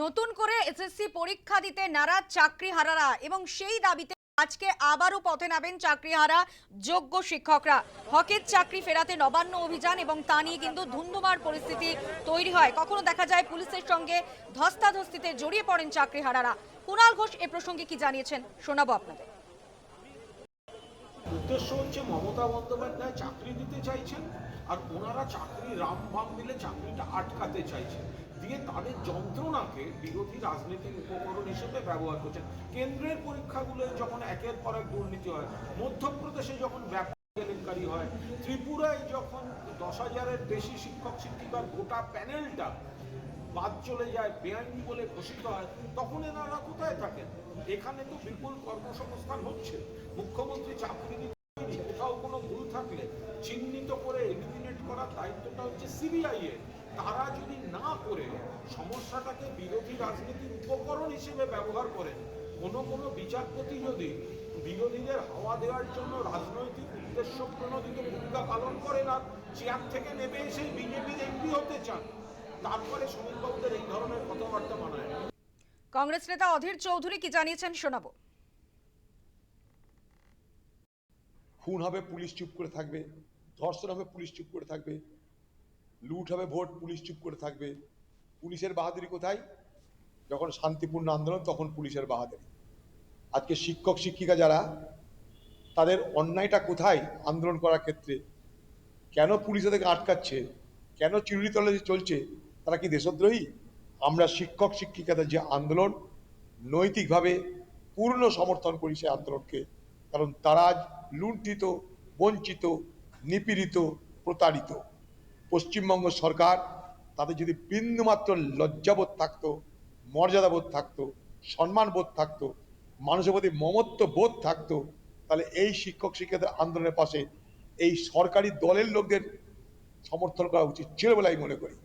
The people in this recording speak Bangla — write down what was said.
নতুন করে এসএসসি পরীক্ষা দিতে নারাজ চাকরিহারারা এবং সেই দাবিতে আজকে আবারও পথে নামেন চাকরিহারা যোগ্য শিক্ষকরা। হকের চাকরি ফেরাতে নবান্ন অভিযান এবং তা নিয়ে কিন্তু ধুন্ধুমার পরিস্থিতি তৈরি হয়। কখনো দেখা যায় পুলিশের সঙ্গে ধস্তাধস্তিতে জড়িয়ে পড়েন চাকরিহারারা। কুণাল ঘোষ এ প্রসঙ্গে কি জানিয়েছেন শোনাবো আপনাদের। উদ্দেশ্য হচ্ছে মমতা বন্দ্যোপাধ্যায় চাকরি দিতে চাইছেন আর ওনারা চাকরি রামবাম দিলে চাকরিটা আটকাতে চাইছেন। দিয়ে তাদের যন্ত্রণাকে বিরোধী রাজনীতির উপকরণ হিসেবে ব্যবহার করছেন। কেন্দ্রের পরীক্ষাগুলো যখন একের পর এক দুর্নীতি হয়, মধ্যপ্রদেশে যখন কেলেঙ্কারি হয়, ত্রিপুরায় যখন দশ হাজারের বেশি শিক্ষক শিক্ষিকার গোটা প্যানেলটা বাদ চলে যায়, বেআইনি বলে ঘোষিত হয়, তখন এনারা কোথায় থাকেন? এখানে তো বিপুল কর্মসংস্থান হচ্ছে। মুখ্যমন্ত্রী চাকরি। কোথাও কোনো ভুল থাকলে চিহ্নিত করে এলিমিনেট করার দায়িত্বটা হচ্ছে সিবিআই এর। তারা যদি না করে সমস্যাটাকে বিরোধী রাজনীতির উপকরণ হিসেবে ব্যবহার করেন কোনো কোনো বিচারপতি যদি বিরোধীদের হাওয়া দেওয়ার জন্য রাজনৈতিক উদ্দেশ্য প্রণোদিত ভূমিকা পালন করে না চেয়ার থেকে নেমে এসে বিজেপির এমপি হতে চান তারপরে সমীরবাবুদের এই ধরনের কথাবার্তা মানায় কংগ্রেস নেতা অধীর চৌধুরী কি জানিয়েছেন শোনাবো। খুন হবে পুলিশ চুপ করে থাকবে ধর্ষণ হবে পুলিশ চুপ করে থাকবে। লুট হবে, ভোট পুলিশ চুপ করে থাকবে। পুলিশের বাহাদুরি কোথায়? যখন শান্তিপূর্ণ আন্দোলন, তখন পুলিশের বাহাদুরি। আজকে শিক্ষক, শিক্ষিকা যারা, তাদের অন্যায়টা কোথায় আন্দোলন করার ক্ষেত্রে? কেন পুলিশ তাদেরকে আটকাচ্ছে? কেন চিরুনি তলে চলছে? তারা কি দেশদ্রোহী? আমরা শিক্ষক, শিক্ষিকাদের যে আন্দোলন, নৈতিকভাবে পূর্ণ সমর্থন করি সেই আন্দোলনকে, কারণ তারা লুণ্ঠিত, বঞ্চিত, নিপীড়িত, প্রতারিত। পশ্চিমবঙ্গ সরকার তাদের যদি বিন্দুমাত্র লজ্জাবোধ থাকতো, মর্যাদাবোধ থাকতো, সম্মানবোধ থাকতো, মানুষের প্রতি মমত্ব বোধ থাকতো, তাহলে এই শিক্ষক শিক্ষকদের আন্দোলনের পাশে এই সরকারি দলের লোকদের সমর্থন করা উচিত ছিল বলে আমি মনে করি।